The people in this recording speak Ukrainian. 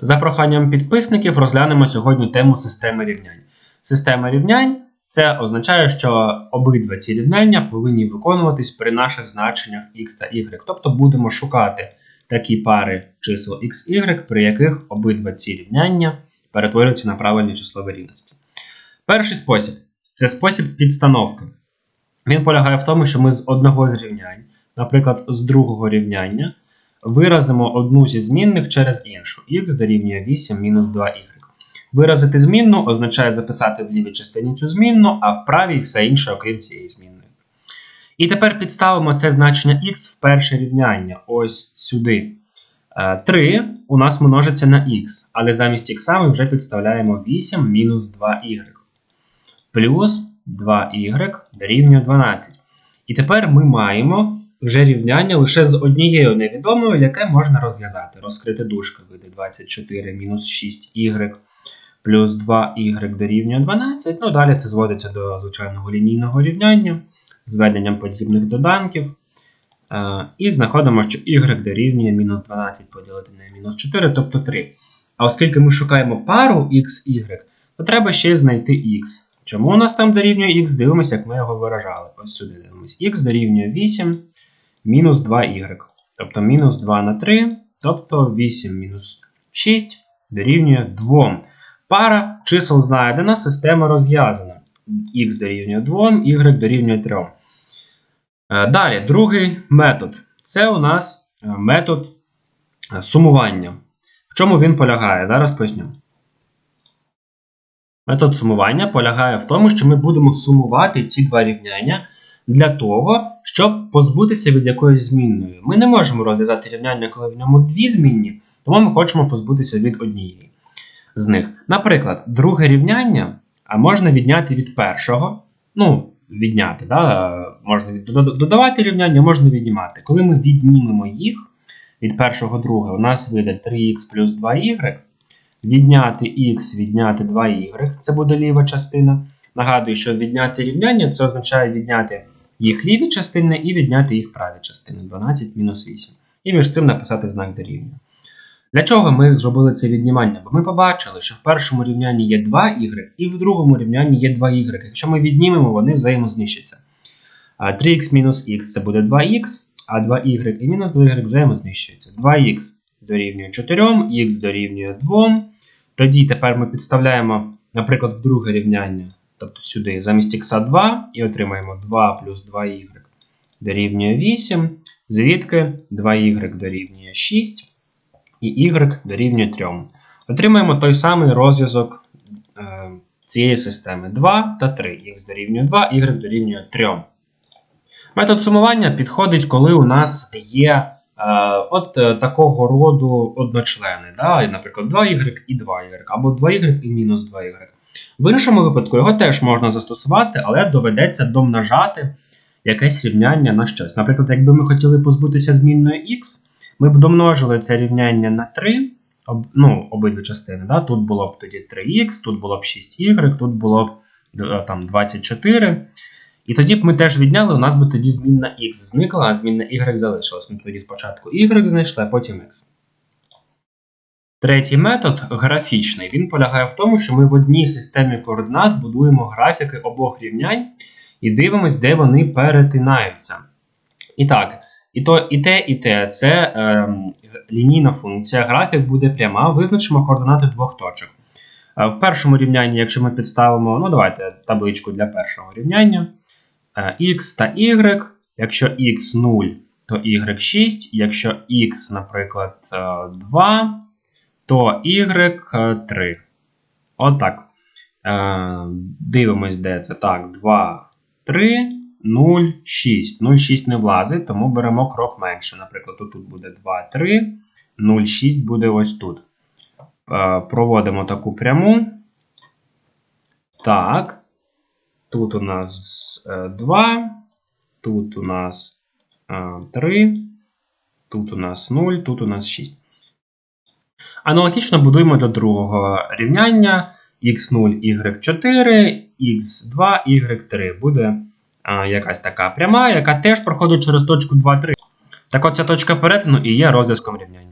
За проханням підписників розглянемо сьогодні тему системи рівнянь. Система рівнянь це означає, що обидва ці рівняння повинні виконуватись при наших значеннях x та y. Тобто будемо шукати такі пари чисел x, y, при яких обидва ці рівняння перетворюються на правильні числові рівності. Перший спосіб це спосіб підстановки. Він полягає в тому, що ми з одного з рівнянь, наприклад, з другого рівняння, виразимо одну зі змінних через іншу. х дорівнює 8 мінус 2y. Виразити змінну означає записати в лівій частині цю змінну, а в правій все інше, окрім цієї змінної. І тепер підставимо це значення х в перше рівняння. Ось сюди. Е, 3 у нас множиться на х, але замість х ми вже підставляємо 8 мінус 2y. Плюс 2y дорівнює 12. І тепер ми маємо вже рівняння лише з однією невідомою, яке можна розв'язати. Розкрити дужки вийде 24 мінус 6y плюс 2y дорівнює 12. Ну, далі це зводиться до звичайного лінійного рівняння з веденням подібних доданків. Е, І знаходимо, що y дорівнює мінус 12 поділити на мінус 4, тобто 3. А оскільки ми шукаємо пару x, y, то треба ще знайти x. Чому у нас там дорівнює x? Дивимося, як ми його виражали. Ось сюди дивимося. x дорівнює 8 мінус 2y. Тобто мінус 2 на 3, тобто 8 мінус 6 дорівнює 2. Пара чисел знайдена, система розв'язана. x дорівнює 2, y дорівнює 3. Е, Далі, другий метод. Це у нас е, метод е, сумування. В чому він полягає? Зараз поясню. Метод сумування полягає в тому, що ми будемо сумувати ці два рівняння для того, щоб позбутися від якоїсь змінної. Ми не можемо розв'язати рівняння, коли в ньому дві змінні, тому ми хочемо позбутися від однієї з них. Наприклад, друге рівняння а можна відняти від першого. Ну, відняти, да? можна додавати рівняння, можна віднімати. Коли ми віднімемо їх від першого друга, у нас вийде 3х плюс 2y. Відняти х, відняти 2y, це буде ліва частина. Нагадую, що відняти рівняння це означає відняти їх ліві частини і відняти їх праві частини 12 мінус 8. І між цим написати знак дорівнює. Для чого ми зробили це віднімання? Бо ми побачили, що в першому рівнянні є 2y, і в другому рівнянні є 2y. Якщо ми віднімемо, вони взаємознищаться. 3х мінус х це буде 2х, а 2y і мінус 2y взаємознищуються. 2х дорівнює 4, х дорівнює 2. Тоді тепер ми підставляємо, наприклад, в друге рівняння, тобто сюди, замість х 2, і отримаємо 2 плюс 2y дорівнює 8, звідки 2y дорівнює 6 і y дорівнює 3. Отримаємо той самий розв'язок е, цієї системи 2 та 3. х дорівнює 2, y дорівнює 3. Метод сумування підходить, коли у нас є е, от е, такого роду одночлени, да? наприклад, 2y і 2y, або 2y і мінус 2y. В іншому випадку його теж можна застосувати, але доведеться домножати якесь рівняння на щось. Наприклад, якби ми хотіли позбутися змінної x, ми б домножили це рівняння на 3, об, ну, обидві частини. Да? Тут було б тоді 3х, тут було б 6y, тут було б е, там, 24. І тоді б ми теж відняли, у нас би тоді змінна x зникла, а змінна y залишилась. Ми тоді спочатку y знайшли, а потім x. Третій метод графічний. Він полягає в тому, що ми в одній системі координат будуємо графіки обох рівнянь і дивимось, де вони перетинаються. І так, і то і те, і те це ем, лінійна функція. Графік буде пряма. Визначимо координати двох точок. Е, В першому рівнянні, якщо ми підставимо, ну давайте табличку для першого рівняння. е, X та Y. Якщо x 0, то y 6. Якщо x, наприклад, е, 2, то y е, 3. Отак. Е, Дивимось, де це. Так, 2, 3, 0, 6. 0, 6 не влазить, тому беремо крок менше. Наприклад, тут буде 2, 3, 0, 6 буде ось тут. Е, Проводимо таку пряму. Так. Тут у нас 2, тут у нас 3, тут у нас 0, тут у нас 6. Аналогічно будуємо для другого рівняння x0, y4, x2, y3. Буде а, якась така пряма, яка теж проходить через точку 2, 3. Так от ця точка перетину і є розв'язком рівняння.